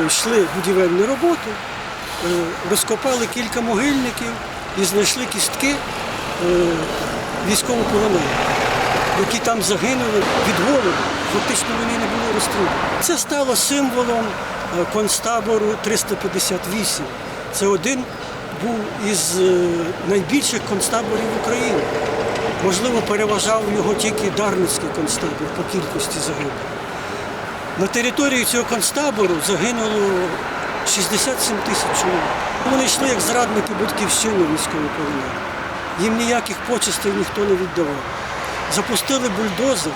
е, йшли будівельні роботи, е, розкопали кілька могильників і знайшли кістки е, військовополонених, які там загинули від голоду. Фактично вони не були розстріляні. Це стало символом концтабору 358. Це один був із найбільших концтаборів України. Можливо, переважав його тільки Дарницький концтабор по кількості загиблих. На території цього концтабору загинуло 67 тисяч чоловік. Вони йшли як зрадники батьківщини військовополонених. Їм ніяких почестей ніхто не віддавав. Запустили бульдозер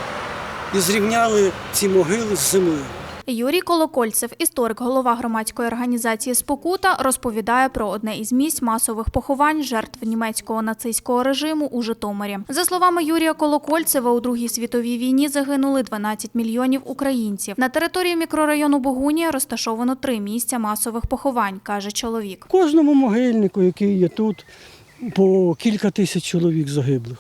і зрівняли ці могили з землею. Юрій Колокольцев, історик, голова громадської організації Спокута, розповідає про одне із місць масових поховань жертв німецького нацистського режиму у Житомирі. За словами Юрія Колокольцева, у Другій світовій війні загинули 12 мільйонів українців. На території мікрорайону Богунія розташовано три місця масових поховань, каже чоловік. Кожному могильнику, який є тут, по кілька тисяч чоловік загиблих.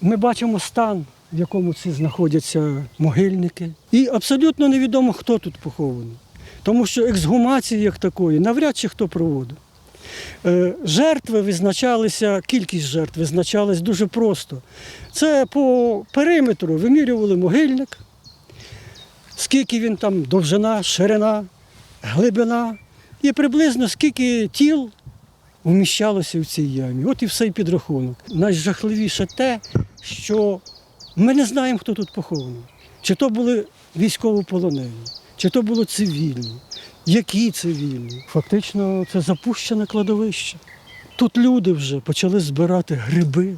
Ми бачимо стан, в якому ці знаходяться могильники. І абсолютно невідомо, хто тут похований. Тому що ексгумації як такої навряд чи хто проводив. Е, Жертви визначалися, кількість жертв визначалась дуже просто. Це по периметру вимірювали могильник, скільки він там довжина, ширина, глибина, і приблизно скільки тіл вміщалося в цій ямі. От і все підрахунок. Найжахливіше те, що ми не знаємо, хто тут похований. Чи то були військовополонені, чи то було цивільні, які цивільні. Фактично це запущене кладовище. Тут люди вже почали збирати гриби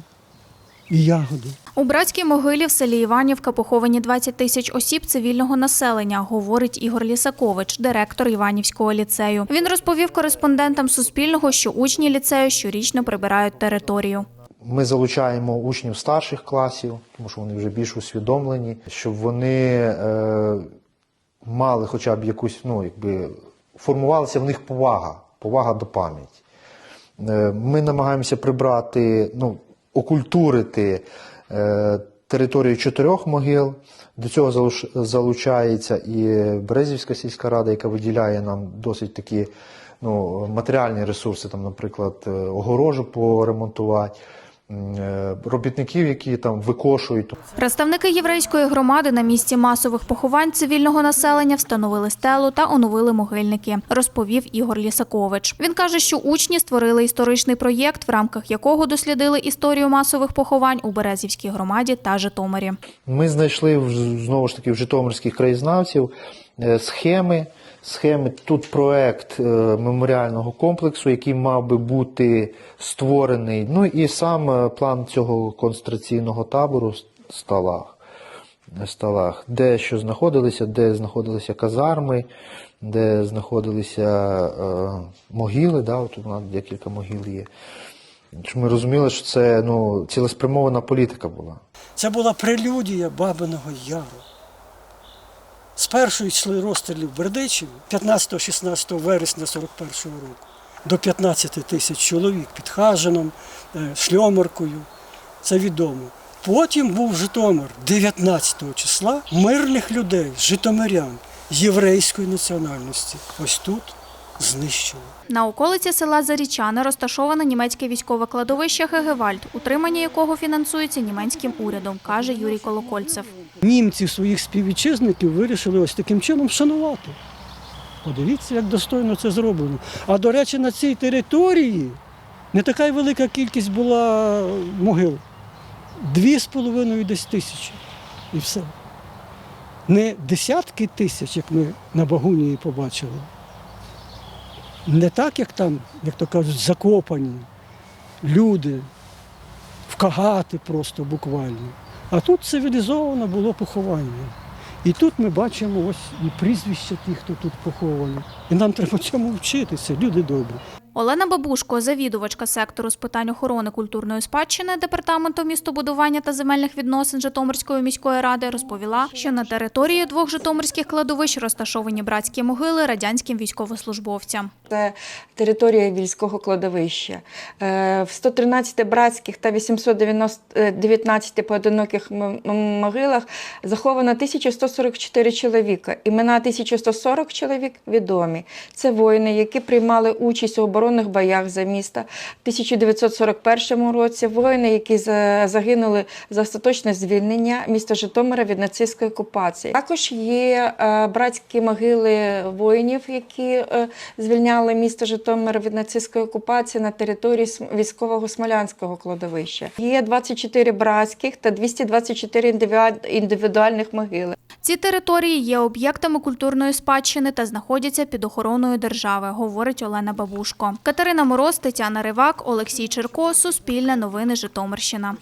і ягоди. У братській могилі в селі Іванівка поховані 20 тисяч осіб цивільного населення, говорить Ігор Лісакович, директор Іванівського ліцею. Він розповів кореспондентам Суспільного, що учні ліцею щорічно прибирають територію. Ми залучаємо учнів старших класів, тому що вони вже більш усвідомлені, щоб вони е, мали хоча б якусь, ну, якби формувалася в них повага, повага до пам'яті. Е, ми намагаємося прибрати, ну, окультурити е, територію чотирьох могил. До цього залучається і Березівська сільська рада, яка виділяє нам досить такі ну, матеріальні ресурси, там, наприклад, е, огорожу поремонтувати, робітників, які там викошують. Представники єврейської громади на місці масових поховань цивільного населення встановили стелу та оновили могильники, розповів Ігор Лісакович. Він каже, що учні створили історичний проєкт, в рамках якого дослідили історію масових поховань у Березівській громаді та Житомирі. Ми знайшли знову ж таки в житомирських краєзнавців е, схеми. Схеми тут проект е, меморіального комплексу, який мав би бути створений. Ну і сам е, план цього концентраційного табору сталах, сталах, де що знаходилися, де знаходилися казарми, де знаходилися е, могили. Да, от у нас декілька могил є. Ми розуміли, що це ну, цілеспрямована політика була. Це була прелюдія Бабиного Яру. Спершу йшли розстріли в Бердичеві 15-16 вересня 41 року до 15 тисяч чоловік під Хажином, е, Шльомеркою. Це відомо. Потім був Житомир 19 числа мирних людей, житомирян єврейської національності. Ось тут знищили. На околиці села Зарічане розташоване німецьке військове кладовище Гегевальд, утримання якого фінансується німецьким урядом, каже Юрій Колокольцев. Німці своїх співвітчизників вирішили ось таким чином вшанувати. Подивіться, як достойно це зроблено. А до речі, на цій території не така й велика кількість була могил. Дві з половиною десь тисячі. І все. Не десятки тисяч, як ми на Багунії побачили. Не так, як там, як то кажуть, закопані люди, в кагати просто буквально. А тут цивілізовано було поховання. І тут ми бачимо ось і прізвища тих, хто тут похований. І нам треба цьому вчитися, люди добрі. Олена Бабушко, завідувачка сектору з питань охорони культурної спадщини департаменту містобудування та земельних відносин Житомирської міської ради, розповіла, що на території двох житомирських кладовищ розташовані братські могили радянським військовослужбовцям. Це територія вільського кладовища. Е, В 113 братських та 819 поодиноких м- м- могилах заховано 1144 чоловіка. Імена 1140 чоловік відомі. Це воїни, які приймали участь у оборонних боях за міста в 1941 році. Воїни, які за- загинули за остаточне звільнення міста Житомира від нацистської окупації. Також є е, братські могили воїнів, які е, звільняли місто Житомир від нацистської окупації на території військового смолянського кладовища. Є 24 братських та 224 індивіа- індивідуальних могили. Ці території є об'єктами культурної спадщини та знаходяться під охороною держави, говорить Олена Бабушко. Катерина Мороз, Тетяна Ривак, Олексій Черко, Суспільне новини Житомирщина.